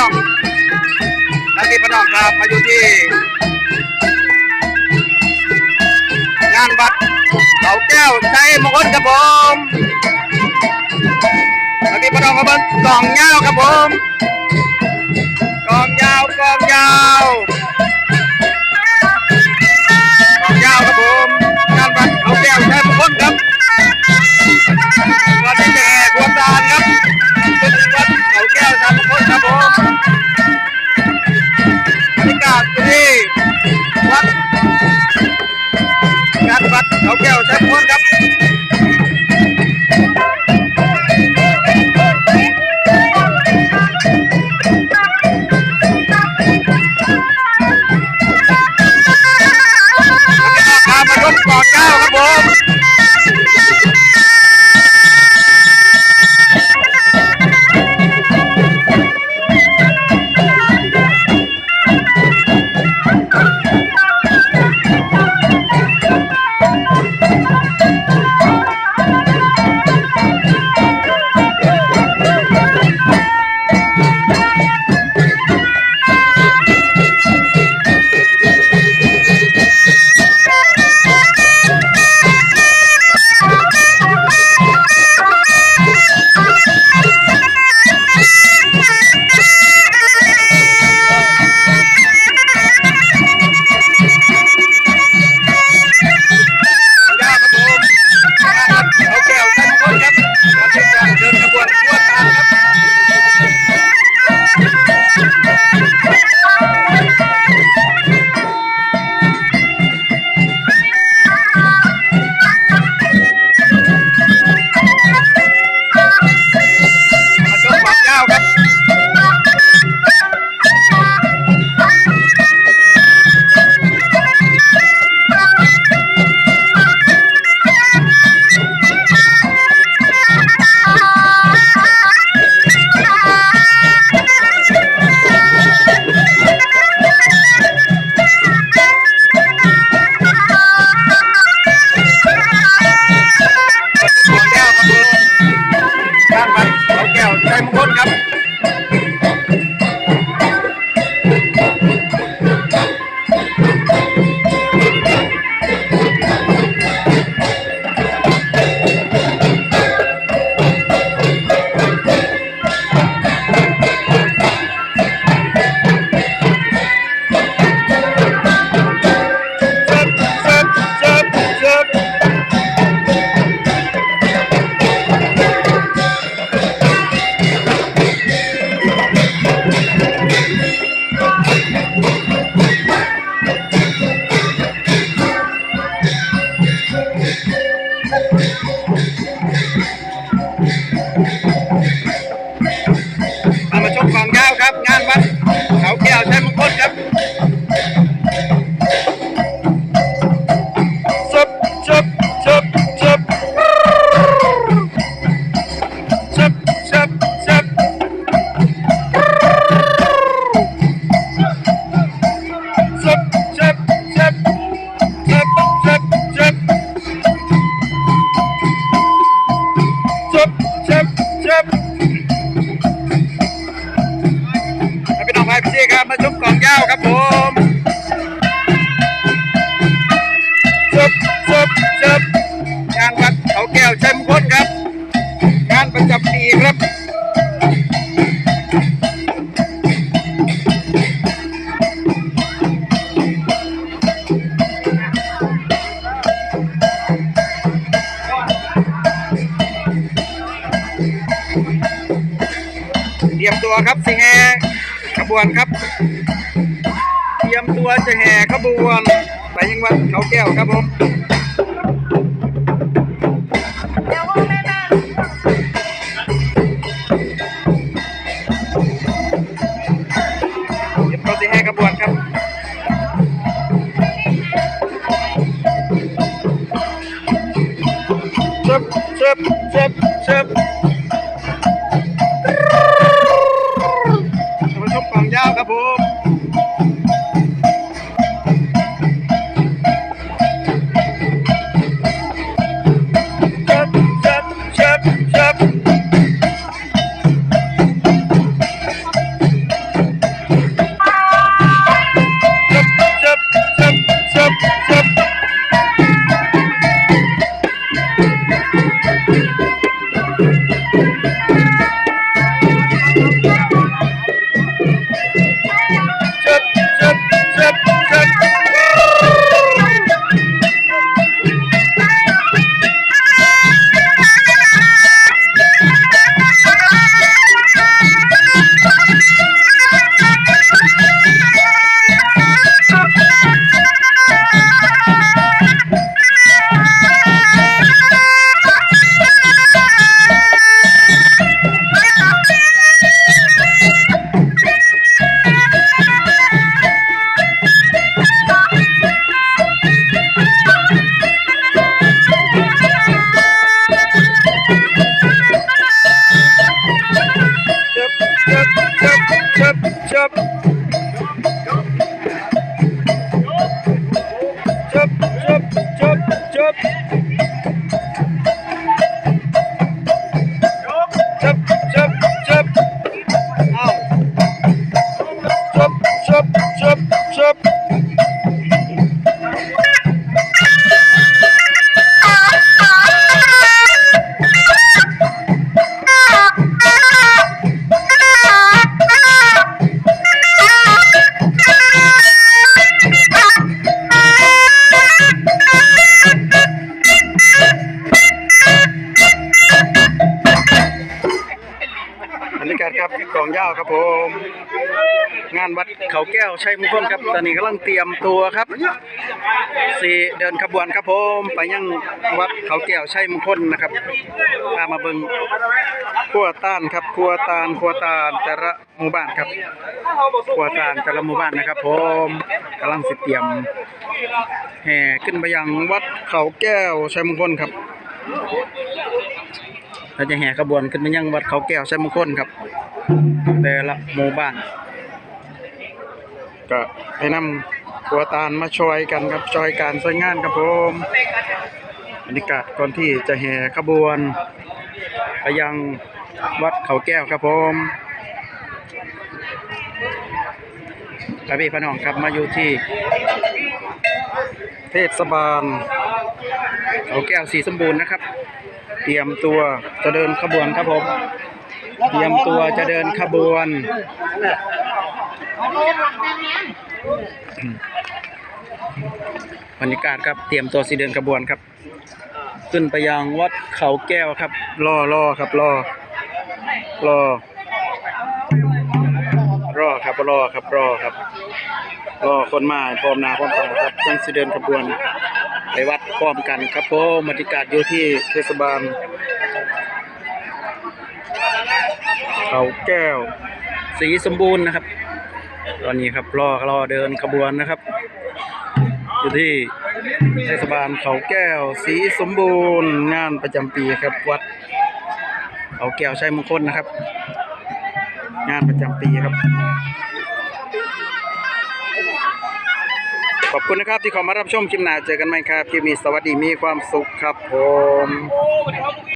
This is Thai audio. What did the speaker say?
น้องท่านพี่พี่น้องครับมาอยู่ที่งานวัดเขาแก้วใจมงคลครับผมท่านพี่พี่น้องครับผมกองยาครับผม bắt ống kèo sẽ muốn gắm ครับผมจบจบจบงานวัดเขาแก้วชัยมงคลครับ งานประจำปีครับเตรียมตัวครับสิแห่ขบวนครับ เตรียมตัวจะแห่ขบวนไปยังวัดเขาแก้วครับผมเตรียมตัวสิแห่ขบวนครับเชิบเชิบเชิบเชิบ ชุบ งานวัดเขาแก้วชัยมงคลครับ ตอนนี้กำลังเตรียมตัวครับสี่เดินขบวนครับผมไปยังวัดเขาแก้วชัยมงคลนะครับพามาเบิงครัวต้านครับครัวตานครัวตานแต่ละหมู่บ้านครับครัวตานแต่ละหมู่บ้านนะครับผมกำลังสิเตรียมแห่ขึ้นไปยังวัดเขาแก้วชัยมงคลครับเราจะแห่ขบวนขึ้นไปยังวัดเขาแก้วชัยมงคลครับ แต่ละหมู่บ้าน ก็ให้นำครัวตาลมาช่วยกันครับช่วยการช่วยงานครับผมบรรยากาศก่อนที่จะแห่ขบวนไปยังวัดเขาแก้วครับผมกระบี่พน้องครับมาอยู่ที่ เทศบาลเขาแก้วสีสมบูรณ์นะครับ เตรียมตัวจะเดินขบวนครับผม เตรียมตัวจะเดินขบวน บรรยากาศครับเตรียมตัวสิเดินขบวนครับ ขึ้นไปยังวัดเขาแก้วครับรอรอครับรอรอรอครับรอครับรอครับรอคนมาพร้อมนาพร้อมตาครับยังสิเดินขบวนไปวัดพร้อมกันครับผมบรรยากาศอยู่ที่เทศบาลเขาแก้ว สีสมบูรณ์นะครับ ตอนนี้ครับรอรอเดินขบวนนะครับ อยู่ที่เทศบาลเขาแก้วสีสมบูรณ์งานประจำปีครับวัดเขาแก้วชัยมงคลนะครับ งานประจำปีครับ ขอบคุณนะครับที่เข้ามารับชมคลิปหน้าเจอกันใหม่ครับคลิปนี้สวัสดีมีความสุขครับผม